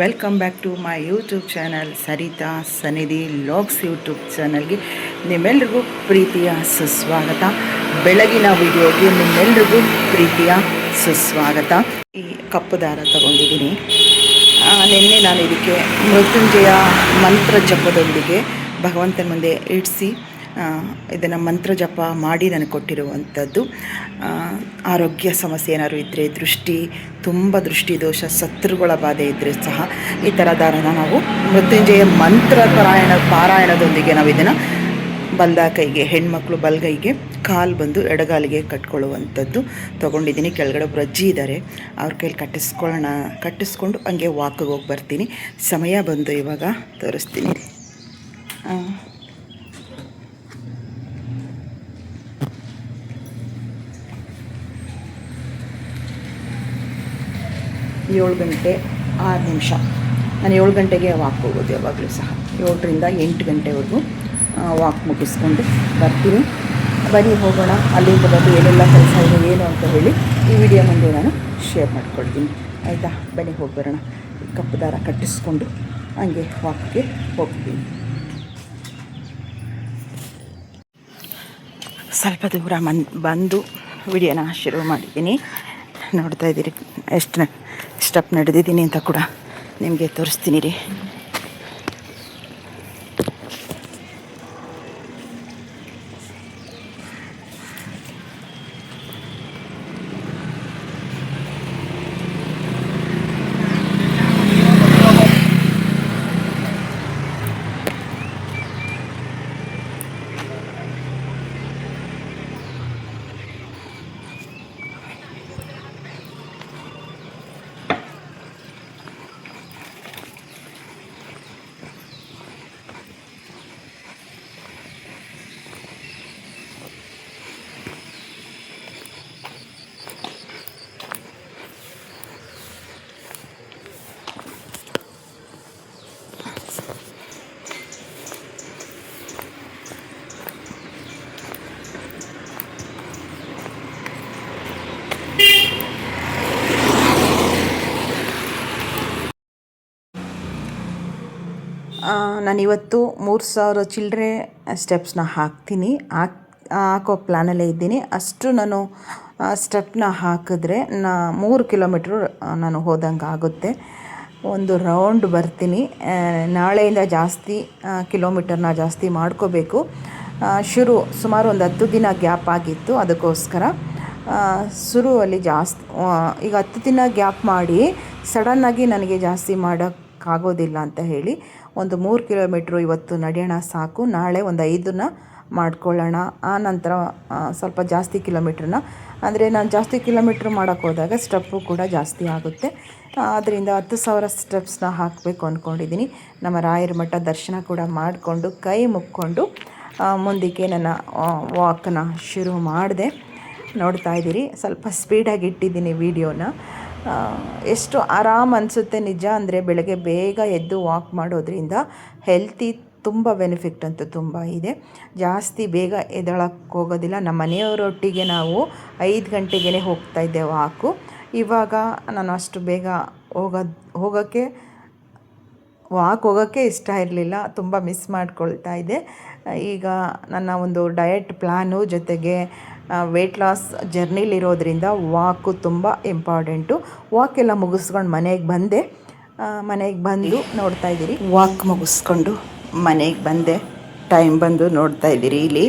Welcome back to my YouTube channel Sarita Sanidhi logs YouTube ಚಾನಲ್ಗೆ ನಿಮ್ಮೆಲ್ರಿಗೂ ಪ್ರೀತಿಯ ಸುಸ್ವಾಗತ. ಬೆಳಗಿನ ವಿಡಿಯೋಗೆ ನಿಮ್ಮೆಲ್ರಿಗೂ ಪ್ರೀತಿಯ ಸುಸ್ವಾಗತ. ಈ ಕಪ್ಪು ದಾರ ತಗೊಂಡಿದ್ದೀನಿ. ನಿನ್ನೆ ನಾನು ಇದಕ್ಕೆ ಮೃತ್ಯುಂಜಯ ಮಂತ್ರ ಜಪದೊಂದಿಗೆ ಭಗವಂತನ ಮುಂದೆ ಇಡಿಸಿ ಇದನ್ನು ಮಂತ್ರ ಜಪ ಮಾಡಿ ನನಗೆ ಕೊಟ್ಟಿರುವಂಥದ್ದು. ಆರೋಗ್ಯ ಸಮಸ್ಯೆ ಏನಾದರೂ ಇದ್ದರೆ ದೃಷ್ಟಿ, ತುಂಬ ದೃಷ್ಟಿ, ದೋಷ, ಶತ್ರುಗಳ ಬಾಧೆ ಇದ್ದರೆ ಸಹ ಈ ಥರ ದಾರನ ನಾವು ಮೃತ್ಯುಂಜಯ ಮಂತ್ರ ಪಾರಾಯಣ, ಪಾರಾಯಣದೊಂದಿಗೆ ನಾವು ಇದನ್ನು ಬಲ್ದ ಕೈಗೆ, ಹೆಣ್ಮಕ್ಳು ಬಲ್ಗೈಗೆ ಕಾಲು ಬಂದು ಎಡಗಾಲಿಗೆ ಕಟ್ಕೊಳ್ಳುವಂಥದ್ದು ತೊಗೊಂಡಿದ್ದೀನಿ. ಕೆಳಗಡೆ ಒಬ್ಬರು ಅಜ್ಜಿ ಇದ್ದಾರೆ ಅವ್ರ ಕೈಲಿ ಕಟ್ಟಿಸ್ಕೊಳ್ಳೋಣ ಕಟ್ಟಿಸ್ಕೊಂಡು ಹಂಗೆ ವಾಕಿಗೆ ಹೋಗಿ ಬರ್ತೀನಿ. ಸಮಯ ಬಂದು ಇವಾಗ ತೋರಿಸ್ತೀನಿ. ಏಳು ಗಂಟೆ ಆರು ನಿಮಿಷ. ನಾನು ಏಳು ಗಂಟೆಗೆ ವಾಕ್ ಹೋಗೋದು ಯಾವಾಗಲೂ ಸಹ. ಏಳರಿಂದ ಎಂಟು ಗಂಟೆವರೆಗೂ ವಾಕ್ ಮುಗಿಸ್ಕೊಂಡು ಬರ್ತೀನಿ. ಬನ್ನಿ, ಹೋಗೋಣ. ಅಲ್ಲಿಂದ ಬಂದು ಏನೆಲ್ಲ ಕೆಲಸ ಇದೆ, ಏನು ಅಂತ ಹೇಳಿ ಈ ವಿಡಿಯೋ ಮುಂದೆ ನಾನು ಶೇರ್ ಮಾಡ್ಕೊಳ್ತೀನಿ. ಆಯಿತಾ? ಬನ್ನಿ, ಹೋಗಿ ಬರೋಣ. ಕಪ್ಪು ದಾರ ಕಟ್ಟಿಸ್ಕೊಂಡು ಹಂಗೆ ವಾಕ್ಗೆ ಹೋಗ್ತೀನಿ. ಸ್ವಲ್ಪ ದೂರ ಮನ್, ಬಂದು ವಿಡಿಯೋನ ಶುರು ಮಾಡಿದ್ದೀನಿ ನೋಡ್ತಾ ಇದ್ದೀರಿ? ಎಷ್ಟು ಸ್ಟೆಪ್ ನಡೆದಿದ್ದೀನಿ ಅಂತ ಕೂಡ ನಿಮಗೆ ತೋರಿಸ್ತೀನಿ ರೀ. ನಾನಿವತ್ತು ಮೂರು ಸಾವಿರ ಚಿಲ್ಲರೆ ಸ್ಟೆಪ್ಸ್ನ ಹಾಕ್ತೀನಿ. ಹಾಕ್, ಹಾಕೋ ಪ್ಲ್ಯಾನಲ್ಲೇ ಇದ್ದೀನಿ. ಅಷ್ಟು ನಾನು ಸ್ಟೆಪ್ನ ಹಾಕಿದ್ರೆ ನಾ ಮೂರು ಕಿಲೋಮೀಟ್ರು ನಾನು ಹೋದಂಗೆ ಆಗುತ್ತೆ. ಒಂದು ರೌಂಡ್ ಬರ್ತೀನಿ. ನಾಳೆಯಿಂದ ಜಾಸ್ತಿ ಕಿಲೋಮೀಟರ್ನ ಜಾಸ್ತಿ ಮಾಡ್ಕೋಬೇಕು. ಶುರು, ಸುಮಾರು ಒಂದು ಹತ್ತು ದಿನ ಗ್ಯಾಪ್ ಆಗಿತ್ತು ಅದಕ್ಕೋಸ್ಕರ. ಶುರುವಲ್ಲಿ ಜಾಸ್ತಿ ಈಗ ಹತ್ತು ದಿನ ಗ್ಯಾಪ್ ಮಾಡಿ ಸಡನ್ನಾಗಿ ನನಗೆ ಜಾಸ್ತಿ ಮಾಡೋಕ್ಕಾಗೋದಿಲ್ಲ ಅಂತ ಹೇಳಿ ಒಂದು ಮೂರು ಕಿಲೋಮೀಟ್ರು ಇವತ್ತು ನಡೆಯೋಣ ಸಾಕು. ನಾಳೆ ಒಂದು ಐದನ್ನ ಮಾಡ್ಕೊಳ್ಳೋಣ. ಆ ನಂತರ ಸ್ವಲ್ಪ ಜಾಸ್ತಿ ಕಿಲೋಮೀಟ್ರನ್ನ. ಅಂದರೆ ನಾನು ಜಾಸ್ತಿ ಕಿಲೋಮೀಟ್ರ್ ಮಾಡೋಕ್ಕೆ ಹೋದಾಗ ಸ್ಟೆಪ್ಪು ಕೂಡ ಜಾಸ್ತಿ ಆಗುತ್ತೆ. ಆದ್ದರಿಂದ ಹತ್ತು ಸಾವಿರ ಸ್ಟೆಪ್ಸ್ನ ಹಾಕಬೇಕು ಅಂದ್ಕೊಂಡಿದ್ದೀನಿ ನಮ್ಮ ರಾಯರ ಮಠ ದರ್ಶನ ಕೂಡ ಮಾಡಿಕೊಂಡು, ಕೈ ಮುಕ್ಕೊಂಡು ಮುಂದಕ್ಕೆ ನನ್ನ ವಾಕನ್ನ ಶುರು ಮಾಡಿದೆ ನೋಡ್ತಾ ಇದ್ದೀರಿ. ಸ್ವಲ್ಪ ಸ್ಪೀಡಾಗಿ ಇಟ್ಟಿದ್ದೀನಿ ವೀಡಿಯೋನ ಎಷ್ಟು ಆರಾಮ್ ಅನಿಸುತ್ತೆ ನಿಜ ಅಂದರೆ ಬೆಳಗ್ಗೆ ಬೇಗ ಎದ್ದು ವಾಕ್ ಮಾಡೋದ್ರಿಂದ ಹೆಲ್ತಿ ತುಂಬ ಬೆನಿಫಿಟ್ ಅಂತೂ ತುಂಬ ಇದೆ. ಜಾಸ್ತಿ ಬೇಗ ಎದಳಕ್ಕೆ ಹೋಗೋದಿಲ್ಲ. ನಮ್ಮ ಮನೆಯವರೊಟ್ಟಿಗೆ ನಾವು ಐದು ಗಂಟೆಗೆ ಹೋಗ್ತಾ ಇದ್ದೆ ವಾಕು ಇವಾಗ ನಾನು ಅಷ್ಟು ಬೇಗ ಹೋಗೋದು ಹೋಗೋಕ್ಕೆ ವಾಕ್ ಹೋಗೋಕ್ಕೆ ಇಷ್ಟ ಇರಲಿಲ್ಲ. ತುಂಬ ಮಿಸ್ ಮಾಡ್ಕೊಳ್ತಾ ಇದ್ದೆ. ಈಗ ನನ್ನ ಒಂದು ಡಯಟ್ ಪ್ಲ್ಯಾನು ಜೊತೆಗೆ ವೆಯ್ಟ್ ಲಾಸ್ ಜರ್ನಿಲಿರೋದ್ರಿಂದ ವಾಕು ತುಂಬ ಇಂಪಾರ್ಟೆಂಟು ವಾಕ್ ಎಲ್ಲ ಮುಗಿಸ್ಕೊಂಡು ಮನೆಗೆ ಬಂದೆ. ಮನೆಗೆ ಬಂದು ನೋಡ್ತಾ ಇದ್ದೀರಿ. ವಾಕ್ ಮುಗಿಸ್ಕೊಂಡು ಮನೆಗೆ ಬಂದೆ. ಟೈಮ್ ಬಂದು ನೋಡ್ತಾ ಇದ್ದೀರಿ ಇಲ್ಲಿ.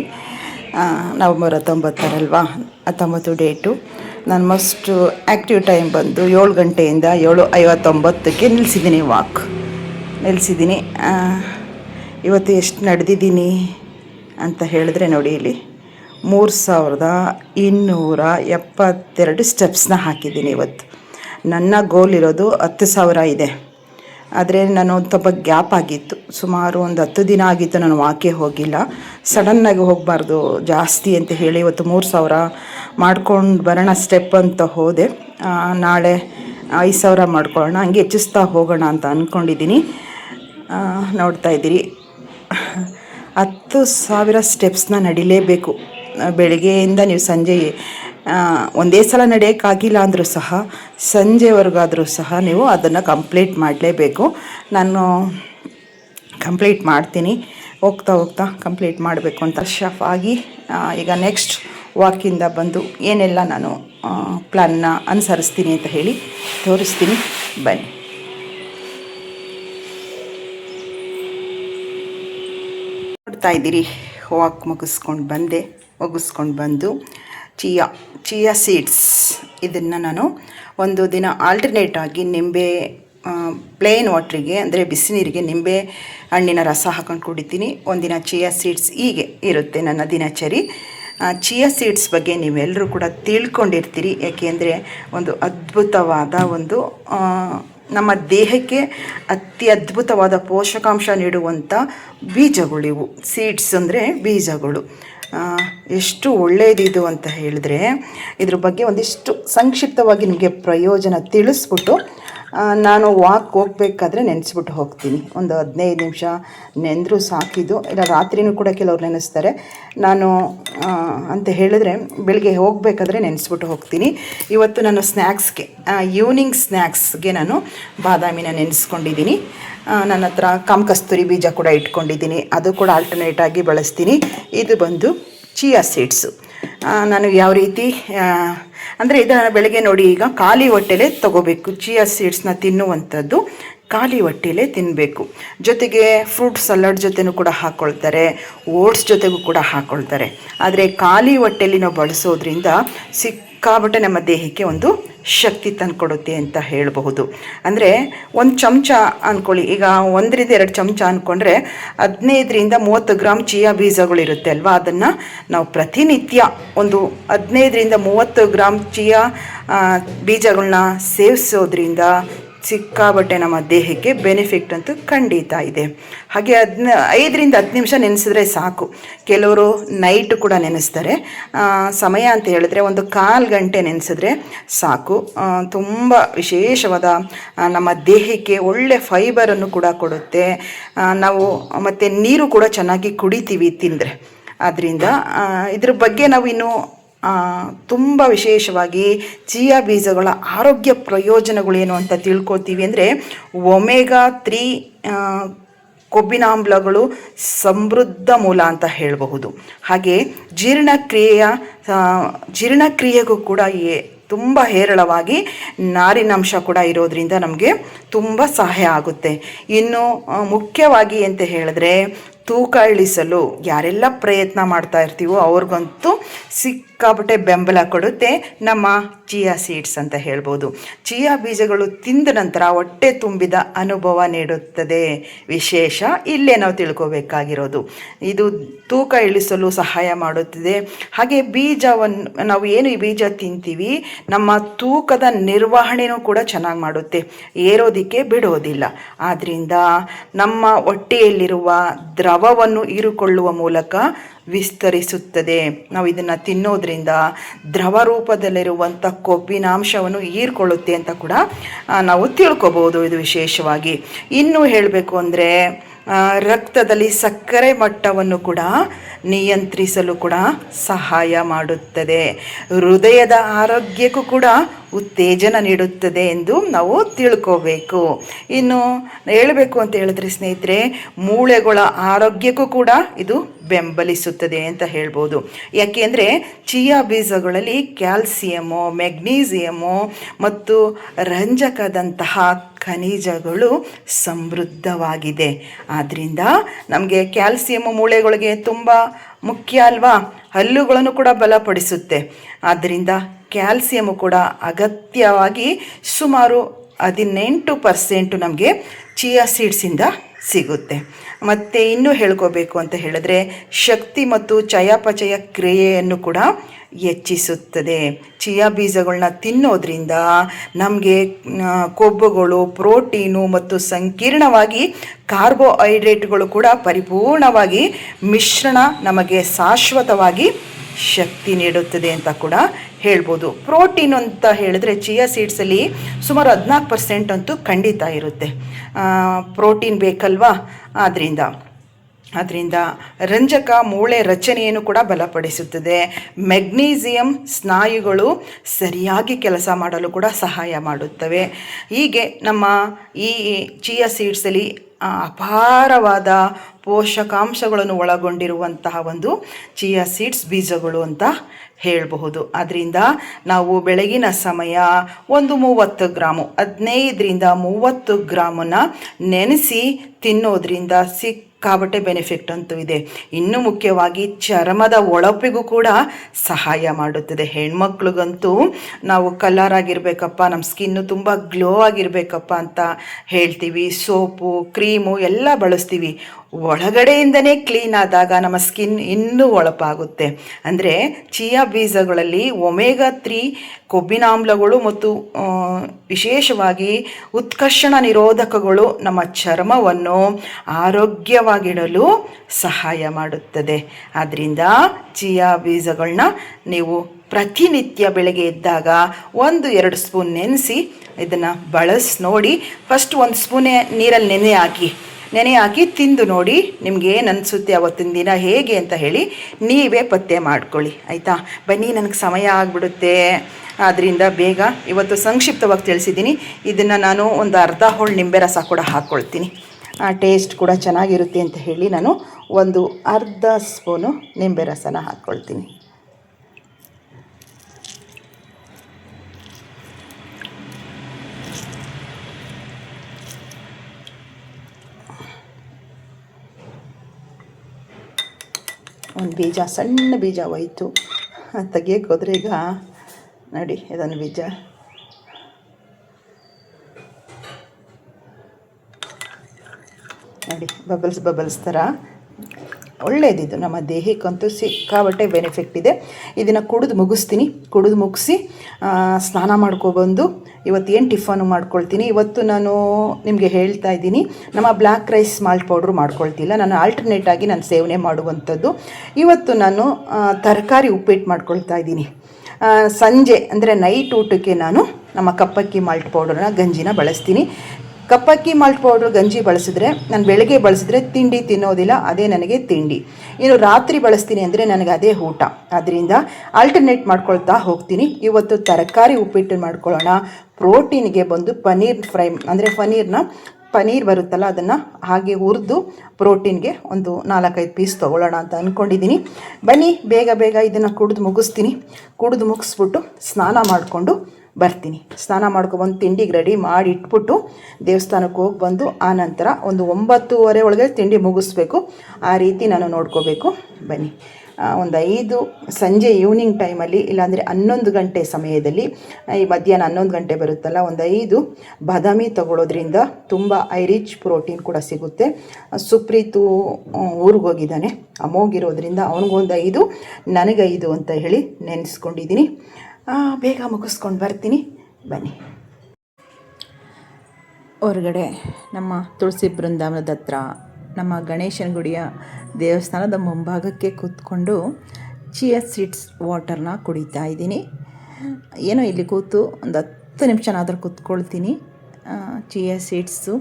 ನವಂಬರ್ ಹತ್ತೊಂಬತ್ತರಲ್ವಾ ಹತ್ತೊಂಬತ್ತು ಡೇಟು. ನಾನು ಮಸ್ಟು ಆ್ಯಕ್ಟಿವ್ ಟೈಮ್ ಬಂದು ಏಳು ಗಂಟೆಯಿಂದ ಏಳು ಐವತ್ತೊಂಬತ್ತಕ್ಕೆ ನಿಲ್ಲಿಸಿದ್ದೀನಿ ವಾಕ್ ನಿಲ್ಲಿಸಿದ್ದೀನಿ ಇವತ್ತು ಎಷ್ಟು ನಡೆದಿದ್ದೀನಿ ಅಂತ ಹೇಳಿದ್ರೆ ನೋಡಿ ಇಲ್ಲಿ. ಮೂರು ಸಾವಿರದ ಇನ್ನೂರ ಎಪ್ಪತ್ತೆರಡು ಸ್ಟೆಪ್ಸ್ನ ಹಾಕಿದ್ದೀನಿ ಇವತ್ತು. ನನ್ನ ಗೋಲ್ ಇರೋದು ಹತ್ತು ಸಾವಿರ ಇದೆ. ಆದರೆ ನಾನು ಒಂದು ಸ್ವಲ್ಪ ಗ್ಯಾಪ್ ಆಗಿತ್ತು. ಸುಮಾರು ಒಂದು ಹತ್ತು ದಿನ ಆಗಿತ್ತು ನಾನು ವಾಕೆ ಹೋಗಿಲ್ಲ. ಸಡನ್ನಾಗಿ ಹೋಗಬಾರ್ದು, ಜಾಸ್ತಿ ಅಂತ ಹೇಳಿ ಇವತ್ತು ಮೂರು ಸಾವಿರ ಮಾಡ್ಕೊಂಡು ಬರೋಣ ಸ್ಟೆಪ್ ಅಂತ ಹೋದೆ. ನಾಳೆ ಐದು ಸಾವಿರ ಮಾಡ್ಕೊಳ್ಳೋಣ, ಹಂಗೆ ಹೆಚ್ಚಿಸ್ತಾ ಹೋಗೋಣ ಅಂತ ಅಂದ್ಕೊಂಡಿದ್ದೀನಿ ನೋಡ್ತಾ ಇದ್ದೀರಿ. ಹತ್ತು ಸಾವಿರ ಸ್ಟೆಪ್ಸ್ನ ನಡಿಲೇಬೇಕು. ಬೆಳಗ್ಗೆಯಿಂದ ನೀವು ಸಂಜೆ ಒಂದೇ ಸಲ ನಡೆಯೋಕ್ಕಾಗಿಲ್ಲ ಅಂದರೂ ಸಹ, ಸಂಜೆವರೆಗಾದರೂ ಸಹ ನೀವು ಅದನ್ನು ಕಂಪ್ಲೀಟ್ ಮಾಡಲೇಬೇಕು. ನಾನು ಕಂಪ್ಲೀಟ್ ಮಾಡ್ತೀನಿ. ಹೋಗ್ತಾ ಹೋಗ್ತಾ ಕಂಪ್ಲೀಟ್ ಮಾಡಬೇಕು ಅಂತ ಶಫ್ ಆಗಿ ಈಗ ನೆಕ್ಸ್ಟ್ ವಾಕಿಂದ ಬಂದು ಏನೆಲ್ಲ ನಾನು ಪ್ಲ್ಯಾನ್ನ ಅನುಸರಿಸ್ತೀನಿ ಅಂತ ಹೇಳಿ ತೋರಿಸ್ತೀನಿ. ಬನ್ನಿ. ನೋಡ್ತಾ ಇದ್ದೀರಿ ವಾಕ್ ಮುಗಿಸ್ಕೊಂಡು ಬಂದೆ. ಮುಗಿಸ್ಕೊಂಡು ಬಂದು ಚಿಯಾ ಚಿಯಾ ಸೀಡ್ಸ್ ಇದನ್ನು ನಾನು ಒಂದು ದಿನ ಆಲ್ಟರ್ನೇಟ್ ಆಗಿ ನಿಂಬೆ ಪ್ಲೇನ್ ವಾಟ್ರಿಗೆ ಅಂದರೆ ಬಿಸಿ ನೀರಿಗೆ ನಿಂಬೆ ಹಣ್ಣಿನ ರಸ ಹಾಕೊಂಡು ಕುಡಿತೀನಿ. ಒಂದಿನ ಚಿಯಾ ಸೀಡ್ಸ್ ಹೀಗೆ ಇರುತ್ತೆ ನನ್ನ ದಿನಚರಿ. ಚಿಯಾ ಸೀಡ್ಸ್ ಬಗ್ಗೆ ನೀವೆಲ್ಲರೂ ಕೂಡ ತಿಳ್ಕೊಂಡಿರ್ತೀರಿ. ಯಾಕೆಂದರೆ ಒಂದು ಅದ್ಭುತವಾದ ಒಂದು ನಮ್ಮ ದೇಹಕ್ಕೆ ಅತಿ ಅದ್ಭುತವಾದ ಪೋಷಕಾಂಶ ನೀಡುವಂಥ ಬೀಜಗಳು ಇವು. ಸೀಡ್ಸ್ ಅಂದರೆ ಬೀಜಗಳು. ಎಷ್ಟು ಒಳ್ಳೆಯದಿದು ಅಂತ ಹೇಳಿದ್ರೆ ಇದ್ರ ಬಗ್ಗೆ ಒಂದಿಷ್ಟು ಸಂಕ್ಷಿಪ್ತವಾಗಿ ನಿಮಗೆ ಪ್ರಯೋಜನ ತಿಳಿಸ್ಬಿಟ್ಟು ನಾನು ವಾಕ್ ಹೋಗ್ಬೇಕಾದ್ರೆ ನೆನೆಸ್ಬಿಟ್ಟು ಹೋಗ್ತೀನಿ. ಒಂದು ಹದಿನೈದು ನಿಮಿಷ ನೆಂದರೂ ಸಾಕಿದ್ದು. ಇಲ್ಲ, ರಾತ್ರಿನೂ ಕೂಡ ಕೆಲವ್ರು ನೆನೆಸ್ತಾರೆ. ನಾನು ಅಂತ ಹೇಳಿದ್ರೆ ಬೆಳಿಗ್ಗೆ ಹೋಗಬೇಕಾದ್ರೆ ನೆನೆಸ್ಬಿಟ್ಟು ಹೋಗ್ತೀನಿ. ಇವತ್ತು ನಾನು ಸ್ನ್ಯಾಕ್ಸ್ಗೆ ಈವ್ನಿಂಗ್ ಸ್ನ್ಯಾಕ್ಸ್ಗೆ ನಾನು ಬಾದಾಮಿನ ನೆನೆಸ್ಕೊಂಡಿದ್ದೀನಿ. ನನ್ನ ಹತ್ರ ಕಾಮ್ ಕಸ್ತೂರಿ ಬೀಜ ಕೂಡ ಇಟ್ಕೊಂಡಿದ್ದೀನಿ. ಅದು ಕೂಡ ಆಲ್ಟರ್ನೇಟ್ ಆಗಿ ಬಳಸ್ತೀನಿ. ಇದು ಬಂದು ಚಿಯಾ ಸೀಡ್ಸು ನಾನು ಯಾವ ರೀತಿ ಅಂದರೆ ಇದನ್ನು ಬೆಳಗ್ಗೆ ನೋಡಿ ಈಗ ಖಾಲಿ ಹೊಟ್ಟೆಲೆ ತಗೋಬೇಕು. ಚಿಯಾ ಸೀಡ್ಸ್ನ ತಿನ್ನುವಂಥದ್ದು ಖಾಲಿ ಹೊಟ್ಟೆಲೆ ತಿನ್ನಬೇಕು ಜೊತೆಗೆ ಫ್ರೂಟ್ ಸಲಾಡ್ ಜೊತೆನೂ ಕೂಡ ಹಾಕ್ಕೊಳ್ತಾರೆ ಓಟ್ಸ್ ಜೊತೆಗೂ ಕೂಡ ಹಾಕ್ಕೊಳ್ತಾರೆ ಆದರೆ ಖಾಲಿ ಹೊಟ್ಟೆಲಿ ನಾವು ಬಳಸೋದ್ರಿಂದ ಸಿಕ್ಕಾಬಟ್ಟೆ ನಮ್ಮ ದೇಹಕ್ಕೆ ಒಂದು ಶಕ್ತಿ ತಂದುಕೊಡುತ್ತೆ ಅಂತ ಹೇಳಬಹುದು. ಅಂದರೆ ಒಂದು ಚಮಚ ಅಂದ್ಕೊಳ್ಳಿ ಈಗ ಒಂದರಿಂದ ಎರಡು ಚಮಚ ಅಂದ್ಕೊಂಡ್ರೆ ಹದಿನೈದರಿಂದ ಮೂವತ್ತು ಗ್ರಾಮ್ ಚಿಯಾ ಬೀಜಗಳಿರುತ್ತೆ ಅಲ್ವಾ? ಅದನ್ನು ನಾವು ಪ್ರತಿನಿತ್ಯ ಒಂದು ಹದಿನೈದರಿಂದ ಮೂವತ್ತು ಗ್ರಾಮ್ ಚಿಯಾ ಬೀಜಗಳನ್ನ ಸೇವಿಸೋದ್ರಿಂದ ಸಿಕ್ಕಾಬಟ್ಟೆ ನಮ್ಮ ದೇಹಕ್ಕೆ ಬೆನಿಫಿಟ್ ಅಂತೂ ಖಂಡಿತ ಇದೆ. ಹಾಗೆ ಅದನ್ನ ಐದರಿಂದ ಹತ್ತು ನಿಮಿಷ ನೆನೆಸಿದ್ರೆ ಸಾಕು. ಕೆಲವರು ನೈಟ್ ಕೂಡ ನೆನೆಸ್ತಾರೆ. ಸಮಯ ಅಂತ ಹೇಳಿದ್ರೆ ಒಂದು ಕಾಲು ಗಂಟೆ ನೆನೆಸಿದ್ರೆ ಸಾಕು. ತುಂಬ ವಿಶೇಷವಾದ ನಮ್ಮ ದೇಹಕ್ಕೆ ಒಳ್ಳೆ ಫೈಬರನ್ನು ಕೂಡ ಕೊಡುತ್ತೆ. ನಾವು ಮತ್ತು ನೀರು ಕೂಡ ಚೆನ್ನಾಗಿ ಕುಡಿತೀವಿ ತಿಂದರೆ. ಆದ್ದರಿಂದ ಇದ್ರ ಬಗ್ಗೆ ನಾವು ಇನ್ನು ತುಂಬ ವಿಶೇಷವಾಗಿ ಚಿಯಾ ಬೀಜಗಳ ಆರೋಗ್ಯ ಪ್ರಯೋಜನಗಳೇನು ಅಂತ ತಿಳ್ಕೊತೀವಿ ಅಂದರೆ ಒಮೆಗಾ ತ್ರೀ ಕೊಬ್ಬಿನಾಮ್ಲಗಳು ಸಮೃದ್ಧ ಮೂಲ ಅಂತ ಹೇಳಬಹುದು. ಹಾಗೆ ಜೀರ್ಣಕ್ರಿಯೆಯ ಜೀರ್ಣಕ್ರಿಯೆಗೂ ಕೂಡ ತುಂಬ ಹೇರಳವಾಗಿ ನಾರಿನಂಶ ಕೂಡ ಇರೋದರಿಂದ ನಮಗೆ ತುಂಬ ಸಹಾಯ ಆಗುತ್ತೆ. ಇನ್ನು ಮುಖ್ಯವಾಗಿ ಅಂತ ಹೇಳಿದ್ರೆ ತೂಕ ಇಳಿಸಲು ಯಾರೆಲ್ಲ ಪ್ರಯತ್ನ ಮಾಡ್ತಾ ಇರ್ತೀವೋ ಅವ್ರಿಗಂತೂ ಸಿಕ್ಕಾಪಟ್ಟೆ ಬೆಂಬಲ ಕೊಡುತ್ತೆ. ನಮ್ಮ ಚಿಯಾ ಸೀಡ್ಸ್ ಅಂತ ಹೇಳ್ಬೋದು. ಚಿಯಾ ಬೀಜಗಳು ತಿಂದ ನಂತರ ಹೊಟ್ಟೆ ತುಂಬಿದ ಅನುಭವ ನೀಡುತ್ತದೆ. ವಿಶೇಷ ಇಲ್ಲೇ ನಾವು ತಿಳ್ಕೋಬೇಕಾಗಿರೋದು. ಇದು ತೂಕ ಇಳಿಸಲು ಸಹಾಯ ಮಾಡುತ್ತದೆ. ಹಾಗೆ ಬೀಜವನ್ನು, ನಾವು ಏನು ಈ ಬೀಜ ತಿಂತೀವಿ, ನಮ್ಮ ತೂಕದ ನಿರ್ವಹಣೆನೂ ಕೂಡ ಚೆನ್ನಾಗಿ ಮಾಡುತ್ತೆ. ಏರೋದಿಕ್ಕೆ ಬಿಡೋದಿಲ್ಲ. ಆದ್ದರಿಂದ ನಮ್ಮ ಹೊಟ್ಟೆಯಲ್ಲಿರುವ ದ್ರವವನ್ನು ಹೀರಿಕೊಳ್ಳುವ ಮೂಲಕ ವಿಸ್ತರಿಸುತ್ತದೆ. ನಾವು ಇದನ್ನು ತಿನ್ನೋದ್ರಿಂದ ದ್ರವ ರೂಪದಲ್ಲಿರುವಂಥ ಕೊಬ್ಬಿನಾಂಶವನ್ನು ಹೀರ್ಕೊಳ್ಳುತ್ತೆ ಅಂತ ಕೂಡ ನಾವು ತಿಳ್ಕೊಬೋದು ಇದು ವಿಶೇಷವಾಗಿ. ಇನ್ನೂ ಹೇಳಬೇಕು ಅಂದರೆ ರಕ್ತದಲ್ಲಿ ಸಕ್ಕರೆ ಮಟ್ಟವನ್ನು ಕೂಡ ನಿಯಂತ್ರಿಸಲು ಕೂಡ ಸಹಾಯ ಮಾಡುತ್ತದೆ. ಹೃದಯದ ಆರೋಗ್ಯಕ್ಕೂ ಕೂಡ ಉತ್ತೇಜನ ನೀಡುತ್ತದೆ ಎಂದು ನಾವು ತಿಳ್ಕೋಬೇಕು. ಇನ್ನು ಹೇಳಬೇಕು ಅಂತ ಹೇಳಿದ್ರೆ ಸ್ನೇಹಿತರೆ, ಮೂಳೆಗಳ ಆರೋಗ್ಯಕ್ಕೂ ಕೂಡ ಇದು ಬೆಂಬಲಿಸುತ್ತದೆ ಅಂತ ಹೇಳ್ಬೋದು. ಯಾಕೆಂದರೆ ಚಿಯಾ ಬೀಜಗಳಲ್ಲಿ ಕ್ಯಾಲ್ಸಿಯಮು, ಮೆಗ್ನೀಸಿಯಮು ಮತ್ತು ರಂಜಕದಂತಹ ಖನಿಜಗಳು ಸಮೃದ್ಧವಾಗಿದೆ. ಆದ್ದರಿಂದ ನಮಗೆ ಕ್ಯಾಲ್ಸಿಯಮ್ ಮೂಳೆಗಳಿಗೆ ತುಂಬ ಮುಖ್ಯ ಅಲ್ವಾ? ಹಲ್ಲುಗಳನ್ನು ಕೂಡ ಬಲಪಡಿಸುತ್ತೆ. ಆದ್ದರಿಂದ ಕ್ಯಾಲ್ಸಿಯಮ್ ಕೂಡ ಅಗತ್ಯವಾಗಿ ಸುಮಾರು ಹದಿನೆಂಟು ಪರ್ಸೆಂಟು ನಮಗೆ ಚಿಯಾ ಸೀಡ್ಸಿಂದ ಸಿಗುತ್ತೆ. ಮತ್ತು ಇನ್ನೂ ಹೇಳ್ಕೋಬೇಕು ಅಂತ ಹೇಳಿದ್ರೆ ಶಕ್ತಿ ಮತ್ತು ಚಯಾಪಚಯ ಕ್ರಿಯೆಯನ್ನು ಕೂಡ ಹೆಚ್ಚಿಸುತ್ತದೆ. ಚಿಯಾ ಬೀಜಗಳನ್ನ ತಿನ್ನೋದ್ರಿಂದ ನಮಗೆ ಕೊಬ್ಬುಗಳು, ಪ್ರೋಟೀನು ಮತ್ತು ಸಂಕೀರ್ಣವಾಗಿ ಕಾರ್ಬೋಹೈಡ್ರೇಟ್ಗಳು ಕೂಡ ಪರಿಪೂರ್ಣವಾಗಿ ಮಿಶ್ರಣ ನಮಗೆ ಶಾಶ್ವತವಾಗಿ ಶಕ್ತಿ ನೀಡುತ್ತದೆ ಅಂತ ಕೂಡ ಹೇಳ್ಬೋದು. ಪ್ರೋಟೀನ್ ಅಂತ ಹೇಳಿದ್ರೆ ಚಿಯಾ ಸೀಡ್ಸಲ್ಲಿ ಸುಮಾರು ಹದಿನಾಲ್ಕು ಪರ್ಸೆಂಟ್ ಅಂತೂ ಖಂಡಿತ ಇರುತ್ತೆ. ಪ್ರೋಟೀನ್ ಬೇಕಲ್ವಾ? ಆದ್ದರಿಂದ ಅದರಿಂದ ರಂಜಕ ಮೂಳೆ ರಚನೆಯನ್ನು ಕೂಡ ಬಲಪಡಿಸುತ್ತದೆ. ಮೆಗ್ನೀಸಿಯಂ ಸ್ನಾಯುಗಳು ಸರಿಯಾಗಿ ಕೆಲಸ ಮಾಡಲು ಕೂಡ ಸಹಾಯ ಮಾಡುತ್ತವೆ. ಹೀಗೆ ನಮ್ಮ ಈ ಚಿಯಾ ಸೀಡ್ಸಲ್ಲಿ ಅಪಾರವಾದ ಪೋಷಕಾಂಶಗಳನ್ನು ಒಳಗೊಂಡಿರುವಂತಹ ಒಂದು ಚಿಯಾ ಸೀಡ್ಸ್ ಬೀಜಗಳು ಅಂತ ಹೇಳಬಹುದು. ಅದರಿಂದ ನಾವು ಬೆಳಗಿನ ಸಮಯ ಒಂದು ಮೂವತ್ತು ಗ್ರಾಮು, ಹದಿನೈದರಿಂದ ಮೂವತ್ತು ಗ್ರಾಮನ್ನು ನೆನೆಸಿ ತಿನ್ನೋದ್ರಿಂದ ಸಿಕ್ಕಾಬಟ್ಟೆ ಬೆನಿಫಿಟ್ ಅಂತೂ ಇದೆ. ಇನ್ನೂ ಮುಖ್ಯವಾಗಿ ಚರ್ಮದ ಒಳಪಿಗೂ ಕೂಡ ಸಹಾಯ ಮಾಡುತ್ತದೆ. ಹೆಣ್ಮಕ್ಳಿಗಂತೂ ನಾವು ಕಲರ್ ಆಗಿರಬೇಕಪ್ಪ ನಮ್ಮ ಸ್ಕಿನ್ನು ತುಂಬ ಗ್ಲೋ ಆಗಿರಬೇಕಪ್ಪ ಅಂತ ಹೇಳ್ತೀವಿ. ಸೋಪು, ಕ್ರೀಮು ಎಲ್ಲ ಬಳಸ್ತೀವಿ. ಒಳಗಡೆಯಿಂದನೇ ಕ್ಲೀನ್ ಆದಾಗ ನಮ್ಮ ಸ್ಕಿನ್ ಇನ್ನೂ ಒಳಪಾಗುತ್ತೆ. ಅಂದರೆ ಚಿಯಾ ಬೀಜಗಳಲ್ಲಿ ಒಮೆಗಾ ತ್ರೀ ಕೊಬ್ಬಿನಾಮ್ಲಗಳು ಮತ್ತು ವಿಶೇಷವಾಗಿ ಉತ್ಕರ್ಷಣ ನಿರೋಧಕಗಳು ನಮ್ಮ ಚರ್ಮವನ್ನು ಆರೋಗ್ಯವಾಗಿಡಲು ಸಹಾಯ ಮಾಡುತ್ತದೆ. ಆದ್ದರಿಂದ ಚಿಯಾ ಬೀಜಗಳನ್ನ ನೀವು ಪ್ರತಿನಿತ್ಯ ಬೆಳಗ್ಗೆ ಎದ್ದಾಗ ಒಂದು, ಎರಡು ಸ್ಪೂನ್ ನೆನೆಸಿ ಇದನ್ನು ಬಳಸಿ ನೋಡಿ ಫಸ್ಟ್ ಒಂದು ಸ್ಪೂನೇ ನೀರಲ್ಲಿ ನೆನೆ ಹಾಕಿ. ನೆನೆ ಹಾಕಿ ತಿಂದು ನೋಡಿ ನಿಮಗೆ ಏನು ಅನಿಸುತ್ತೆ ಅವತ್ತಿನ ದಿನ, ಹೇಗೆ ಅಂತ ಹೇಳಿ ನೀವೇ ಪತ್ತೆ ಮಾಡ್ಕೊಳ್ಳಿ, ಆಯಿತಾ? ಬನ್ನಿ, ನನಗೆ ಸಮಯ ಆಗಿಬಿಡುತ್ತೆ. ಆದ್ದರಿಂದ ಬೇಗ ಇವತ್ತು ಸಂಕ್ಷಿಪ್ತವಾಗಿ ತಿಳಿಸಿದ್ದೀನಿ. ಇದನ್ನು ನಾನು ಒಂದು ಅರ್ಧ ಹೋಳು ನಿಂಬೆ ರಸ ಕೂಡ ಹಾಕ್ಕೊಳ್ತೀನಿ. ಆ ಟೇಸ್ಟ್ ಕೂಡ ಚೆನ್ನಾಗಿರುತ್ತೆ ಅಂತ ಹೇಳಿ ನಾನು ಒಂದು ಅರ್ಧ ಸ್ಪೂನು ನಿಂಬೆ ರಸನ ಹಾಕ್ಕೊಳ್ತೀನಿ. ಒಂದು ಬೀಜ, ಸಣ್ಣ ಬೀಜ ಹೋಯ್ತು. ತೆಗಿಯಕ್ಕೆ ಹೋದ್ರೆ ಈಗ ನೋಡಿ, ಇದೊಂದು ಬೀಜ. ನೋಡಿ ಬಬಲ್ಸ್ ಬಬಲ್ಸ್ ಥರ. ಒಳ್ಳೆಯದಿದು ನಮ್ಮ ದೇಹಕ್ಕಂತೂ ಸಿಕ್ಕಾಬಟ್ಟೆ ಬೆನಿಫಿಟ್ ಇದೆ. ಇದನ್ನು ಕುಡಿದು ಮುಗಿಸ್ತೀನಿ. ಕುಡಿದು ಮುಗಿಸಿ ಸ್ನಾನ ಮಾಡ್ಕೊಬಂದು, ಇವತ್ತು ಏನು ಟಿಫನು ಮಾಡ್ಕೊಳ್ತೀನಿ? ಇವತ್ತು ನಾನು ನಿಮಗೆ ಹೇಳ್ತಾ ಇದ್ದೀನಿ, ನಮ್ಮ ಬ್ಲ್ಯಾಕ್ ರೈಸ್ ಮಾಲ್ಟ್ ಪೌಡ್ರು ಮಾಡ್ಕೊಳ್ತಿಲ್ಲ. ನಾನು ಆಲ್ಟರ್ನೇಟ್ ಆಗಿ ನಾನು ಸೇವನೆ ಮಾಡುವಂಥದ್ದು. ಇವತ್ತು ನಾನು ತರಕಾರಿ ಉಪ್ಪಿಟ್ಟು ಮಾಡ್ಕೊಳ್ತಾ ಇದ್ದೀನಿ. ಸಂಜೆ, ಅಂದರೆ ನೈಟ್ ಊಟಕ್ಕೆ ನಾನು ನಮ್ಮ ಕಪ್ಪಕ್ಕಿ ಮಾಲ್ಟ್ ಪೌಡರ್ನ ಗಂಜಿನ ಬಳಸ್ತೀನಿ. ಕಪ್ಪಕ್ಕಿ ಮಾಲ್ಟ್ ಪೌಡ್ರ್ ಗಂಜಿ ಬಳಸಿದ್ರೆ, ನಾನು ಬೆಳಗ್ಗೆ ಬಳಸಿದ್ರೆ ತಿಂಡಿ ತಿನ್ನೋದಿಲ್ಲ, ಅದೇ ನನಗೆ ತಿಂಡಿ. ಇನ್ನು ರಾತ್ರಿ ಬಳಸ್ತೀನಿ ಅಂದರೆ ನನಗೆ ಅದೇ ಊಟ. ಆದ್ದರಿಂದ ಆಲ್ಟರ್ನೇಟ್ ಮಾಡ್ಕೊಳ್ತಾ ಹೋಗ್ತೀನಿ. ಇವತ್ತು ತರಕಾರಿ ಉಪ್ಪಿಟ್ಟು ಮಾಡ್ಕೊಳ್ಳೋಣ. ಪ್ರೋಟೀನ್ಗೆ ಬಂದು ಪನೀರ್ ಫ್ರೈ, ಅಂದರೆ ಪನೀರ್ನ, ಪನೀರ್ ಬರುತ್ತಲ್ಲ, ಅದನ್ನು ಹಾಗೆ ಹುರಿದು ಪ್ರೋಟೀನ್ಗೆ ಒಂದು ನಾಲ್ಕೈದು ಪೀಸ್ ತೊಗೊಳ್ಳೋಣ ಅಂತ ಅಂದ್ಕೊಂಡಿದ್ದೀನಿ ಬನ್ನಿ, ಬೇಗ ಬೇಗ ಇದನ್ನು ಕುಡಿದು ಮುಗಿಸ್ತೀನಿ. ಕುಡಿದು ಮುಗಿಸ್ಬಿಟ್ಟು ಸ್ನಾನ ಮಾಡಿಕೊಂಡು ಬರ್ತೀನಿ. ಸ್ನಾನ ಮಾಡ್ಕೊಬಂದು ತಿಂಡಿಗೆ ರೆಡಿ ಮಾಡಿ ಇಟ್ಬಿಟ್ಟು ದೇವಸ್ಥಾನಕ್ಕೆ ಹೋಗಿ ಬಂದು ಆ ನಂತರ ಒಂದು ಒಂಬತ್ತುವರೆ ಒಳಗೆ ತಿಂಡಿ ಮುಗಿಸ್ಬೇಕು. ಆ ರೀತಿ ನಾನು ನೋಡ್ಕೋಬೇಕು. ಬನ್ನಿ. ಒಂದು ಐದು ಸಂಜೆ ಈವ್ನಿಂಗ್ ಟೈಮಲ್ಲಿ ಇಲ್ಲಾಂದರೆ ಹನ್ನೊಂದು ಗಂಟೆ ಸಮಯದಲ್ಲಿ, ಈ ಮಧ್ಯಾಹ್ನ ಹನ್ನೊಂದು ಗಂಟೆ ಬರುತ್ತಲ್ಲ, ಒಂದು ಐದು ಬಾದಾಮಿ ತಗೊಳ್ಳೋದ್ರಿಂದ ತುಂಬ ಐ ರಿಚ್ ಪ್ರೋಟೀನ್ ಕೂಡ ಸಿಗುತ್ತೆ. ಸುಪ್ರೀತು ಊರಿಗೆ ಹೋಗಿದ್ದಾನೆ. ಅಮೋಗಿರೋದ್ರಿಂದ ಅವನಿಗೊಂದು ಐದು ನನಗೈದು ಅಂತ ಹೇಳಿ ನೆನೆಸ್ಕೊಂಡಿದ್ದೀನಿ. ಬೇಗ ಮುಗಿಸ್ಕೊಂಡು ಬರ್ತೀನಿ. ಬನ್ನಿ. ಹೊರಗಡೆ ನಮ್ಮ ತುಳಸಿ ಬೃಂದಾವನದ ಹತ್ರ ನಮ್ಮ ಗಣೇಶನ ಗುಡಿಯ ದೇವಸ್ಥಾನದ ಮುಂಭಾಗಕ್ಕೆ ಕೂತ್ಕೊಂಡು ಚಿಯಾ ಸೀಡ್ಸ್ ವಾಟರ್ನ ಕುಡಿತಾ ಇದ್ದೀನಿ. ಏನೋ ಇಲ್ಲಿ ಕೂತು ಒಂದು ಹತ್ತು ನಿಮಿಷನಾದರೂ ಕೂತ್ಕೊಳ್ತೀನಿ. ಚಿಯಾ ಸೀಡ್ಸು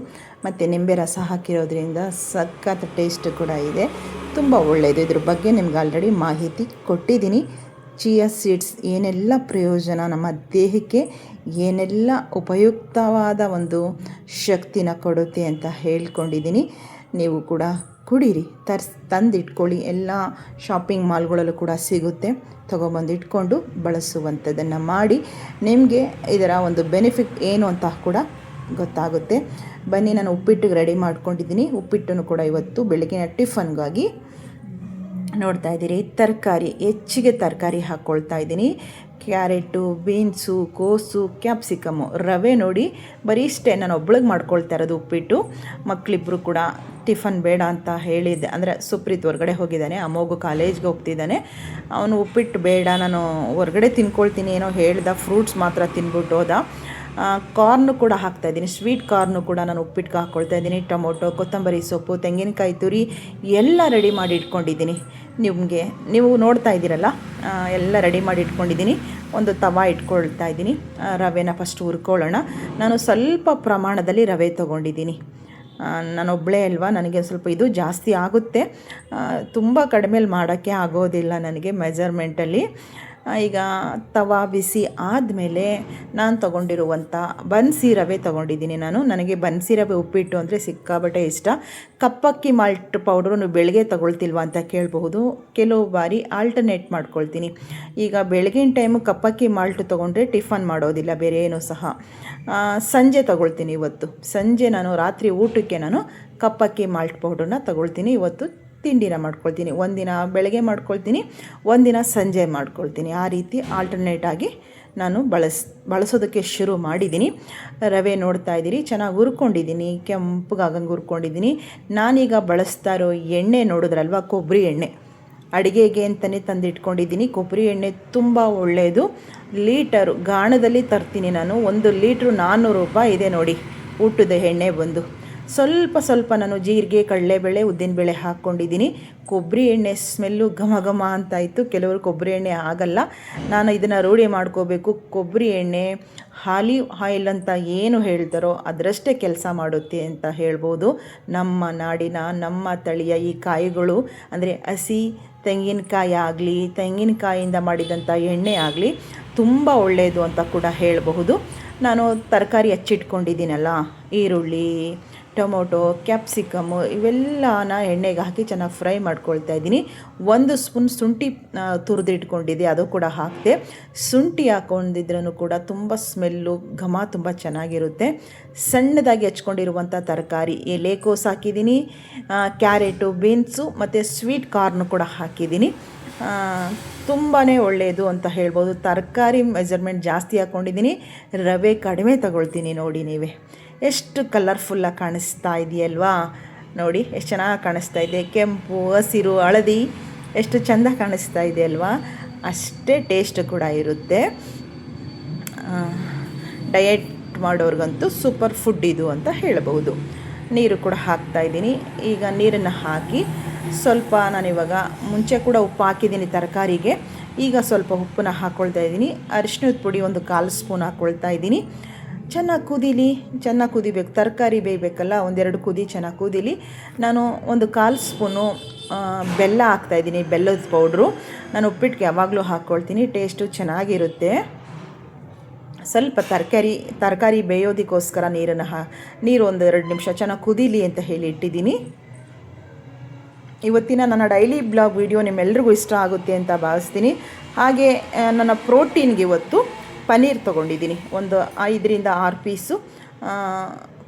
ಮತ್ತು ನಿಂಬೆ ರಸ ಹಾಕಿರೋದ್ರಿಂದ ಸಖತ್ ಟೇಸ್ಟ್ ಕೂಡ ಇದೆ. ತುಂಬ ಒಳ್ಳೆಯದು ಇದ್ರ ಬಗ್ಗೆ ನಿಮ್ಗೆ ಆಲ್ರೆಡಿ ಮಾಹಿತಿ ಕೊಟ್ಟಿದ್ದೀನಿ. ಚಿಯಾ ಸೀಡ್ಸ್ ಏನೆಲ್ಲ ಪ್ರಯೋಜನ? ನಮ್ಮ ದೇಹಕ್ಕೆ ಏನೆಲ್ಲ ಉಪಯುಕ್ತವಾದ ಒಂದು ಶಕ್ತಿನ ಕೊಡುತ್ತೆ ಅಂತ ಹೇಳ್ಕೊಂಡಿದ್ದೀನಿ. ನೀವು ಕೂಡ ಕುಡೀರಿ. ತರ್ಸ್, ತಂದಿಟ್ಕೊಳ್ಳಿ. ಎಲ್ಲ ಶಾಪಿಂಗ್ ಮಾಲ್ಗಳಲ್ಲೂ ಕೂಡ ಸಿಗುತ್ತೆ. ತೊಗೊಬಂದು ಇಟ್ಕೊಂಡು ಬಳಸುವಂಥದ್ದನ್ನು ಮಾಡಿ ನಿಮಗೆ ಇದರ ಒಂದು ಬೆನಿಫಿಟ್ ಏನು ಅಂತ ಕೂಡ ಗೊತ್ತಾಗುತ್ತೆ. ಬನ್ನಿ, ನಾನು ಉಪ್ಪಿಟ್ಟಿಗೆ ರೆಡಿ ಮಾಡ್ಕೊಂಡಿದ್ದೀನಿ. ಉಪ್ಪಿಟ್ಟನ್ನು ಕೂಡ ಇವತ್ತು ಬೆಳಗಿನ ಟಿಫನ್ಗಾಗಿ ನೋಡ್ತಾ ಇದ್ದೀರಿ. ತರಕಾರಿ, ಹೆಚ್ಚಿಗೆ ತರಕಾರಿ ಹಾಕ್ಕೊಳ್ತಾ ಇದ್ದೀನಿ. ಕ್ಯಾರೆಟು, ಬೀನ್ಸು, ಕೋಸು ಕ್ಯಾಪ್ಸಿಕಮ್ಮು ರವೆ ನೋಡಿ ಬರೀ ಇಷ್ಟೇ. ನಾನು ಒಬ್ಳಿಗೆ ಮಾಡ್ಕೊಳ್ತಾ ಇರೋದು ಉಪ್ಪಿಟ್ಟು. ಮಕ್ಕಳಿಬ್ಬರು ಕೂಡ ಟಿಫನ್ ಬೇಡ ಅಂತ ಹೇಳಿದ್ದೆ. ಅಂದರೆ ಸುಪ್ರೀತ್ ಹೊರಗಡೆ ಹೋಗಿದ್ದಾನೆ ಅಮೋಗು ಕಾಲೇಜ್ಗೆ ಹೋಗ್ತಿದ್ದಾನೆ. ಅವನು ಉಪ್ಪಿಟ್ಟು ಬೇಡ, ನಾನು ಹೊರಗಡೆ ತಿನ್ಕೊಳ್ತೀನಿ, ಏನೋ ಹೇಳ್ದ, ಫ್ರೂಟ್ಸ್ ಮಾತ್ರ ತಿನ್ಬಿಟ್ಟು ಹೋದ. ಕಾರ್ನು ಕೂಡ ಹಾಕ್ತಾ ಇದ್ದೀನಿ. ಸ್ವೀಟ್ ಕಾರ್ನು ಕೂಡ ನಾನು ಉಪ್ಪಿಟ್ಟಿಗೆ ಹಾಕ್ಕೊಳ್ತಾ ಇದ್ದೀನಿ. ಟೊಮೊಟೊ, ಕೊತ್ತಂಬರಿ ಸೊಪ್ಪು, ತೆಂಗಿನಕಾಯಿ ತುರಿ, ಎಲ್ಲ ರೆಡಿ ಮಾಡಿ ಇಟ್ಕೊಂಡಿದ್ದೀನಿ. ನಿಮಗೆ, ನೀವು ನೋಡ್ತಾ ಇದ್ದೀರಲ್ಲ ಎಲ್ಲ ರೆಡಿ ಮಾಡಿ ಇಟ್ಕೊಂಡಿದ್ದೀನಿ. ಒಂದು ತವಾ ಇಟ್ಕೊಳ್ತಾ ಇದ್ದೀನಿ. ರವೆನ ಫಸ್ಟ್ ಹುರ್ಕೊಳ್ಳೋಣ. ನಾನು ಸ್ವಲ್ಪ ಪ್ರಮಾಣದಲ್ಲಿ ರವೆ ತೊಗೊಂಡಿದ್ದೀನಿ. ನಾನೊಬ್ಬಳೇ ಅಲ್ವಾ? ನನಗೆ ಸ್ವಲ್ಪ ಇದು ಜಾಸ್ತಿ ಆಗುತ್ತೆ. ತುಂಬ ಕಡಿಮೆಲಿ ಮಾಡೋಕ್ಕೆ ಆಗೋದಿಲ್ಲ ನನಗೆ ಮೆಜರ್ಮೆಂಟಲ್ಲಿ ಈಗ ತವಾ ಬಿಸಿ ಆದಮೇಲೆ ನಾನು ತೊಗೊಂಡಿರುವಂಥ ಬನ್ಸಿ ರವೆ ತೊಗೊಂಡಿದ್ದೀನಿ ನಾನು. ನನಗೆ ಬನ್ಸಿ ರವೆ ಉಪ್ಪಿಟ್ಟು ಅಂದರೆ ಸಿಕ್ಕಾಬಟ್ಟೆ ಇಷ್ಟ. ಕಪ್ಪಕ್ಕಿ ಮಾಲ್ಟ್ ಪೌಡ್ರು ಬೆಳಗ್ಗೆ ತೊಗೊಳ್ತಿಲ್ವಾ ಅಂತ ಕೇಳಬಹುದು. ಕೆಲವು ಬಾರಿ ಆಲ್ಟರ್ನೇಟ್ ಮಾಡ್ಕೊಳ್ತೀನಿ. ಈಗ ಬೆಳಗಿನ ಟೈಮು ಕಪ್ಪಕ್ಕಿ ಮಾಲ್ಟ್ ತೊಗೊಂಡ್ರೆ ಟಿಫನ್ ಮಾಡೋದಿಲ್ಲ, ಬೇರೆ ಏನೂ ಸಹ. ಸಂಜೆ ತೊಗೊಳ್ತೀನಿ ಇವತ್ತು. ಸಂಜೆ ನಾನು ರಾತ್ರಿ ಊಟಕ್ಕೆ ನಾನು ಕಪ್ಪಕ್ಕಿ ಮಾಲ್ಟ್ ಪೌಡ್ರನ್ನ ತೊಗೊಳ್ತೀನಿ. ಇವತ್ತು ತಿಂಡಿನ ಮಾಡ್ಕೊಳ್ತೀನಿ. ಒಂದಿನ ಬೆಳಗ್ಗೆ ಮಾಡ್ಕೊಳ್ತೀನಿ, ಒಂದಿನ ಸಂಜೆ ಮಾಡ್ಕೊಳ್ತೀನಿ. ಆ ರೀತಿ ಆಲ್ಟರ್ನೇಟ್ ಆಗಿ ನಾನು ಬಳಸ್, ಬಳಸೋದಕ್ಕೆ ಶುರು ಮಾಡಿದ್ದೀನಿ. ರವೆ ನೋಡ್ತಾ ಇದ್ದೀರಿ, ಚೆನ್ನಾಗಿ ಹುರ್ಕೊಂಡಿದ್ದೀನಿ ಕೆಂಪಗಾಗಂಗೆ ಹುರ್ಕೊಂಡಿದ್ದೀನಿ. ನಾನೀಗ ಬಳಸ್ತಾ ಇರೋ ಎಣ್ಣೆ ನೋಡಿದ್ರಲ್ವ ಕೊಬ್ಬರಿ ಎಣ್ಣೆ. ಅಡುಗೆಗೆ ಅಂತಲೇ ತಂದಿಟ್ಕೊಂಡಿದ್ದೀನಿ. ಕೊಬ್ಬರಿ ಎಣ್ಣೆ ತುಂಬ ಒಳ್ಳೆಯದು ಲೀಟರು ಗಾಣದಲ್ಲಿ ತರ್ತೀನಿ ನಾನು. ಒಂದು ಲೀಟ್ರು ನಾನ್ನೂರು ರೂಪಾಯಿ ಇದೆ ನೋಡಿ ಊಟದ ಎಣ್ಣೆ ಬಂದು. ಸ್ವಲ್ಪ ಸ್ವಲ್ಪ ನಾನು ಜೀರಿಗೆ, ಕಡಲೆಬೇಳೆ ಉದ್ದಿನಬೇಳೆ ಹಾಕ್ಕೊಂಡಿದ್ದೀನಿ. ಕೊಬ್ಬರಿ ಎಣ್ಣೆ ಸ್ಮೆಲ್ಲು ಘಮ ಘಮ ಅಂತ ಇತ್ತು ಕೆಲವರು ಕೊಬ್ಬರಿ ಎಣ್ಣೆ ಆಗಲ್ಲ. ನಾನು ಇದನ್ನು ರೂಢಿ ಮಾಡ್ಕೋಬೇಕು. ಕೊಬ್ಬರಿ ಎಣ್ಣೆ ಹಾಲಿ ಆಯಿಲ್ ಅಂತ ಏನು ಹೇಳ್ತಾರೋ ಅದರಷ್ಟೇ ಕೆಲಸ ಮಾಡುತ್ತೆ ಅಂತ ಹೇಳ್ಬೋದು. ನಮ್ಮ ನಾಡಿನ, ನಮ್ಮ ತಳಿಯ ಈ ಕಾಯಿಗಳು, ಅಂದರೆ ಹಸಿ ತೆಂಗಿನಕಾಯಿ ಆಗಲಿ, ತೆಂಗಿನಕಾಯಿಂದ ಮಾಡಿದಂಥ ಎಣ್ಣೆ ಆಗಲಿ ತುಂಬ ಒಳ್ಳೆಯದು ಅಂತ ಕೂಡ ಹೇಳಬಹುದು. ನಾನು ತರಕಾರಿ ಹಚ್ಚಿಟ್ಕೊಂಡಿದ್ದೀನಲ್ಲ, ಈರುಳ್ಳಿ ಟೊಮೊಟೊ ಕ್ಯಾಪ್ಸಿಕಮ್ಮು ಇವೆಲ್ಲನ ಎಣ್ಣೆಗೆ ಹಾಕಿ ಚೆನ್ನಾಗಿ ಫ್ರೈ ಮಾಡ್ಕೊಳ್ತಾ ಇದ್ದೀನಿ. ಒಂದು ಸ್ಪೂನ್ ಶುಂಠಿ ತುರಿದಿಟ್ಕೊಂಡಿದ್ದೆ, ಅದು ಕೂಡ ಹಾಕಿದೆ. ಶುಂಠಿ ಹಾಕೊಂಡಿದ್ರೂ ಕೂಡ ತುಂಬ ಸ್ಮೆಲ್ಲು, ಘಮ ತುಂಬ ಚೆನ್ನಾಗಿರುತ್ತೆ. ಸಣ್ಣದಾಗಿ ಹಚ್ಕೊಂಡಿರುವಂಥ ತರಕಾರಿ ಎಲೆಕೋಸ್ ಹಾಕಿದ್ದೀನಿ ಕ್ಯಾರೆಟು, ಬೀನ್ಸು ಮತ್ತು ಸ್ವೀಟ್ ಕಾರ್ನು ಕೂಡ ಹಾಕಿದ್ದೀನಿ. ತುಂಬಾ ಒಳ್ಳೆಯದು ಅಂತ ಹೇಳ್ಬೋದು. ತರಕಾರಿ ಮೆಜರ್ಮೆಂಟ್ ಜಾಸ್ತಿ ಹಾಕ್ಕೊಂಡಿದ್ದೀನಿ ರವೆ ಕಡಿಮೆ ತಗೊಳ್ತೀನಿ ನೋಡಿ ನೀವೇ. ಎಷ್ಟು ಕಲರ್ಫುಲ್ಲಾಗಿ ಕಾಣಿಸ್ತಾ ಇದೆಯಲ್ವಾ? ನೋಡಿ, ಎಷ್ಟು ಚೆನ್ನಾಗಿ ಕಾಣಿಸ್ತಾ ಇದೆ. ಕೆಂಪು, ಹಸಿರು, ಹಳದಿ, ಎಷ್ಟು ಚೆಂದ ಕಾಣಿಸ್ತಾ ಇದೆ ಅಲ್ವಾ ಅಷ್ಟೇ ಟೇಸ್ಟ್ ಕೂಡ ಇರುತ್ತೆ. ಡಯಟ್ ಮಾಡೋರ್ಗಂತೂ ಸೂಪರ್ ಫುಡ್ ಇದು ಅಂತ ಹೇಳಬಹುದು. ನೀರು ಕೂಡ ಹಾಕ್ತಾ ಇದ್ದೀನಿ. ಈಗ ನೀರನ್ನು ಹಾಕಿ ಸ್ವಲ್ಪ ನಾನಿವಾಗ ಮುಂಚೆ ಕೂಡ ಉಪ್ಪು ಹಾಕಿದ್ದೀನಿ ತರಕಾರಿಗೆ. ಈಗ ಸ್ವಲ್ಪ ಉಪ್ಪನ್ನ ಹಾಕ್ಕೊಳ್ತಾ ಇದ್ದೀನಿ. ಅರಿಶಿನದ ಪುಡಿ ಒಂದು ಕಾಲು ಸ್ಪೂನ್ ಹಾಕ್ಕೊಳ್ತಾ ಇದ್ದೀನಿ. ಚೆನ್ನಾಗಿ ಕುದೀಲಿ, ಚೆನ್ನಾಗಿ ಕುದಿಬೇಕು. ತರಕಾರಿ ಬೇಯಬೇಕಲ್ಲ, ಒಂದೆರಡು ಕುದಿ, ಚೆನ್ನಾಗಿ ಕುದೀಲಿ. ನಾನು ಒಂದು ಕಾಲು ಸ್ಪೂನು ಬೆಲ್ಲ ಹಾಕ್ತಾಯಿದ್ದೀನಿ ಬೆಲ್ಲದ ಪೌಡ್ರು. ನಾನು ಉಪ್ಪಿಟ್ಟಿಗೆ ಯಾವಾಗಲೂ ಹಾಕ್ಕೊಳ್ತೀನಿ ಟೇಸ್ಟು ಚೆನ್ನಾಗಿರುತ್ತೆ. ಸ್ವಲ್ಪ ತರಕಾರಿ ತರಕಾರಿ ಬೇಯೋದಕ್ಕೋಸ್ಕರ ನೀರನ್ನು ಹಾ, ನೀರು ಒಂದು ಎರಡು ನಿಮಿಷ ಚೆನ್ನಾಗಿ ಕುದೀಲಿ ಅಂತ ಹೇಳಿ ಇಟ್ಟಿದ್ದೀನಿ. ಇವತ್ತಿನ ನನ್ನ ಡೈಲಿ ಬ್ಲಾಗ್ ವಿಡಿಯೋ ನಿಮ್ಮೆಲ್ರಿಗೂ ಇಷ್ಟ ಆಗುತ್ತೆ ಅಂತ ಭಾವಿಸ್ತೀನಿ. ಹಾಗೆ ನನ್ನ ಪ್ರೋಟೀನ್ಗೆ ಇವತ್ತು ಪನ್ನೀರ್ ತೊಗೊಂಡಿದ್ದೀನಿ. ಒಂದು ಐದರಿಂದ ಆರು ಪೀಸು.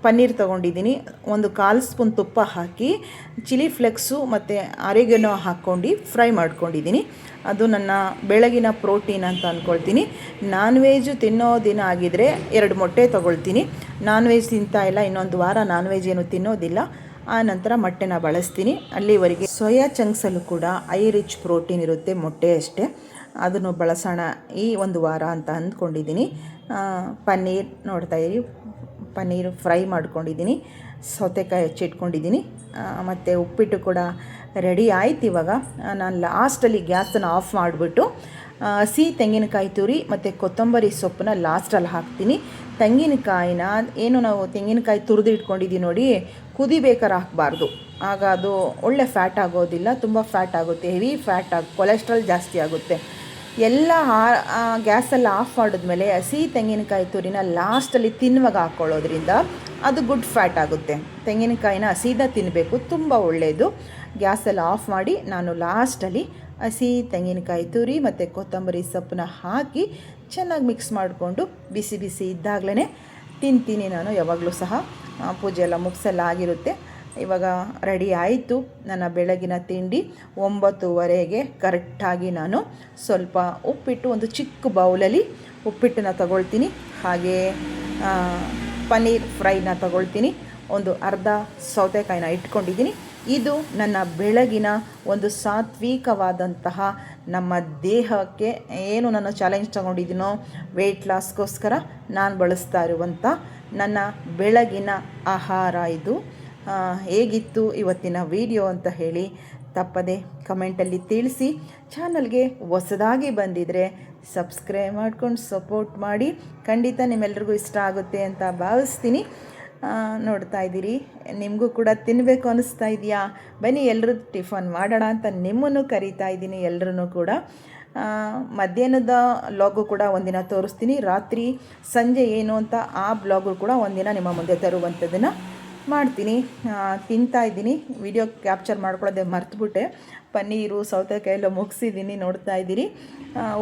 ಪನ್ನೀರ್ ತೊಗೊಂಡಿದ್ದೀನಿ. ಒಂದು ಕಾಲು ಸ್ಪೂನ್ ತುಪ್ಪ ಹಾಕಿ, ಚಿಲ್ಲಿ ಫ್ಲೆಕ್ಸು ಮತ್ತು ಅರೆಗೆನೋ ಹಾಕ್ಕೊಂಡು ಫ್ರೈ ಮಾಡ್ಕೊಂಡಿದ್ದೀನಿ. ಅದು ನನ್ನ ಬೆಳಗಿನ ಪ್ರೋಟೀನ್ ಅಂತ ಅಂದ್ಕೊಳ್ತೀನಿ ನಾನ್ ವೆಜ್ ತಿನ್ನೋ ದಿನ ಆಗಿದ್ದರೆ ಎರಡು ಮೊಟ್ಟೆ ತೊಗೊಳ್ತೀನಿ. ನಾನ್ ವೆಜ್ ಇಲ್ಲ, ಇನ್ನೊಂದು ವಾರ ನಾನ್ ವೆಜ್ ಏನು ತಿನ್ನೋದಿಲ್ಲ. ಆ ನಂತರ ಮೊಟ್ಟೆನ ಬಳಸ್ತೀನಿ. ಅಲ್ಲಿವರೆಗೆ ಸೋಯಾ ಚಂಕ್ಸಲ್ಲೂ ಕೂಡ ಐ ರಿಚ್ ಪ್ರೋಟೀನ್ ಇರುತ್ತೆ ಮೊಟ್ಟೆ ಅಷ್ಟೇ. ಅದನ್ನು ಬಳಸೋಣ ಈ ಒಂದು ವಾರ ಅಂತ ಅಂದ್ಕೊಂಡಿದ್ದೀನಿ. ಪನ್ನೀರ್ ನೋಡ್ತಾ ಇರಿ. ಪನ್ನೀರು ಫ್ರೈ ಮಾಡ್ಕೊಂಡಿದ್ದೀನಿ. ಸೌತೆಕಾಯಿ ಹೆಚ್ಚಿಟ್ಕೊಂಡಿದ್ದೀನಿ. ಮತ್ತು ಉಪ್ಪಿಟ್ಟು ಕೂಡ ರೆಡಿ ಆಯ್ತು ಇವಾಗ. ನಾನು ಲಾಸ್ಟಲ್ಲಿ ಗ್ಯಾಸನ್ನು ಆಫ್ ಮಾಡಿಬಿಟ್ಟು ಹಸಿ ತೆಂಗಿನಕಾಯಿ ತುರಿ ಮತ್ತು ಕೊತ್ತಂಬರಿ ಸೊಪ್ಪನ್ನ ಲಾಸ್ಟಲ್ಲಿ ಹಾಕ್ತೀನಿ. ತೆಂಗಿನಕಾಯಿನ ಏನು ನಾವು ತೆಂಗಿನಕಾಯಿ ತುರಿದು ಇಟ್ಕೊಂಡಿದ್ದೀವಿ ನೋಡಿ ಕುದಿಬೇಕಾರೆ ಹಾಕಬಾರ್ದು. ಆಗ ಅದು ಒಳ್ಳೆ ಫ್ಯಾಟ್ ಆಗೋದಿಲ್ಲ, ತುಂಬ ಫ್ಯಾಟ್ ಆಗುತ್ತೆ ಹೆವಿ ಫ್ಯಾಟ್ ಆಗಿ ಕೊಲೆಸ್ಟ್ರಾಲ್ ಜಾಸ್ತಿ ಆಗುತ್ತೆ. ಎಲ್ಲ ಗ್ಯಾಸಲ್ಲಿ ಆಫ್ ಮಾಡಿದ್ಮೇಲೆ ಹಸಿ ತೆಂಗಿನಕಾಯಿ ತುರಿನ ಲಾಸ್ಟಲ್ಲಿ ತಿನ್ನುವಾಗ ಹಾಕ್ಕೊಳ್ಳೋದ್ರಿಂದ ಅದು ಗುಡ್ ಫ್ಯಾಟ್ ಆಗುತ್ತೆ. ತೆಂಗಿನಕಾಯಿನ ಹಸಿದ ತಿನ್ನಬೇಕು ತುಂಬ ಒಳ್ಳೆಯದು ಗ್ಯಾಸಲ್ಲಿ ಆಫ್ ಮಾಡಿ ನಾನು ಲಾಸ್ಟಲ್ಲಿ ಹಸಿ ತೆಂಗಿನಕಾಯಿ ತುರಿ ಮತ್ತು ಕೊತ್ತಂಬರಿ ಸೊಪ್ಪನ್ನ ಹಾಕಿ ಚೆನ್ನಾಗಿ ಮಿಕ್ಸ್ ಮಾಡಿಕೊಂಡು ಬಿಸಿ ಬಿಸಿ ಇದ್ದಾಗಲೇ ತಿಂತೀನಿ ನಾನು, ಯಾವಾಗಲೂ ಸಹ. ಪೂಜೆ ಎಲ್ಲ ಮುಗಿಸೆಲ್ಲ ಆಗಿರುತ್ತೆ. ಇವಾಗ ರೆಡಿ ಆಯಿತು. ನನ್ನ ಬೆಳಗಿನ ತಿಂಡಿ ಒಂಬತ್ತುವರೆಗೆ ಕರೆಕ್ಟಾಗಿ ನಾನು ಸ್ವಲ್ಪ ಉಪ್ಪಿಟ್ಟು, ಒಂದು ಚಿಕ್ಕ ಬೌಲಲ್ಲಿ ಉಪ್ಪಿಟ್ಟನ್ನ ತಗೊಳ್ತೀನಿ. ಹಾಗೆ ಪನ್ನೀರ್ ಫ್ರೈನ ತಗೊಳ್ತೀನಿ. ಒಂದು ಅರ್ಧ ಸೌತೆಕಾಯಿನ ಇಟ್ಕೊಂಡಿದ್ದೀನಿ. ಇದು ನನ್ನ ಬೆಳಗಿನ ಒಂದು ಸಾತ್ವಿಕವಾದಂತಹ ನಮ್ಮ ದೇಹಕ್ಕೆ ಏನು ನಾನು ಚಾಲೆಂಜ್ ತಗೊಂಡಿದ್ದೀನೋ ವೆಯ್ಟ್ ಲಾಸ್ಗೋಸ್ಕರ ನಾನು ಬಳಸ್ತಾ ಇರುವಂಥ ನನ್ನ ಬೆಳಗಿನ ಆಹಾರ ಇದು. ಹೇಗಿತ್ತು ಇವತ್ತಿನ ವಿಡಿಯೋ ಅಂತ ಹೇಳಿ ತಪ್ಪದೆ ಕಮೆಂಟಲ್ಲಿ ತಿಳಿಸಿ. ಚಾನಲ್ಗೆ ಹೊಸದಾಗಿ ಬಂದಿದ್ದರೆ ಸಬ್ಸ್ಕ್ರೈಬ್ ಮಾಡ್ಕೊಂಡು ಸಪೋರ್ಟ್ ಮಾಡಿ. ಖಂಡಿತ ನಿಮ್ಮೆಲ್ರಿಗೂ ಇಷ್ಟ ಆಗುತ್ತೆ ಅಂತ ಭಾವಿಸ್ತೀನಿ. ನೋಡ್ತಾ ಇದ್ದೀರಿ. ನಿಮಗೂ ಕೂಡ ತಿನ್ನಬೇಕು ಅನ್ನಿಸ್ತಾ ಇದೆಯಾ? ಬನ್ನಿ ಎಲ್ಲರೂ ಟಿಫನ್ ಮಾಡೋಣ ಅಂತ ನಿಮ್ಮನ್ನು ಕರಿತಾ ಇದ್ದೀನಿ ಎಲ್ಲರೂ ಕೂಡ. ಮಧ್ಯಾಹ್ನದ ಬ್ಲಾಗು ಕೂಡ ಒಂದಿನ ತೋರಿಸ್ತೀನಿ. ರಾತ್ರಿ ಸಂಜೆ ಏನು ಅಂತ ಆ ಬ್ಲಾಗು ಕೂಡ ಒಂದಿನ ನಿಮ್ಮ ಮುಂದೆ ತರುವಂಥದ್ದನ್ನು ಮಾಡ್ತೀನಿ. ತಿಂತಾ ಇದ್ದೀನಿ. ವಿಡಿಯೋ ಕ್ಯಾಪ್ಚರ್ ಮಾಡ್ಕೊಳ್ಳೋದೆ ಮರ್ತುಬಿಟ್ಟೆ. ಪನ್ನೀರು ಸೌತೆಕಾಯೆಲ್ಲ ಮುಗಿಸಿದ್ದೀನಿ, ನೋಡ್ತಾ ಇದ್ದೀರಿ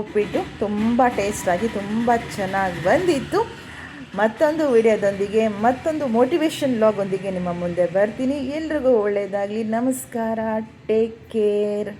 ಉಪ್ಪಿಟ್ಟು ತುಂಬ ಟೇಸ್ಟಾಗಿ ತುಂಬ ಚೆನ್ನಾಗಿ ಬಂದಿತ್ತು. ಮತ್ತೊಂದು ವಿಡಿಯೋದೊಂದಿಗೆ, ಮತ್ತೊಂದು ಮೋಟಿವೇಶನ್ ಲಾಗೊಂದಿಗೆ ನಿಮ್ಮ ಮುಂದೆ ಬರ್ತೀನಿ. ಎಲ್ರಿಗೂ ಒಳ್ಳೆಯದಾಗಲಿ ನಮಸ್ಕಾರ. Take care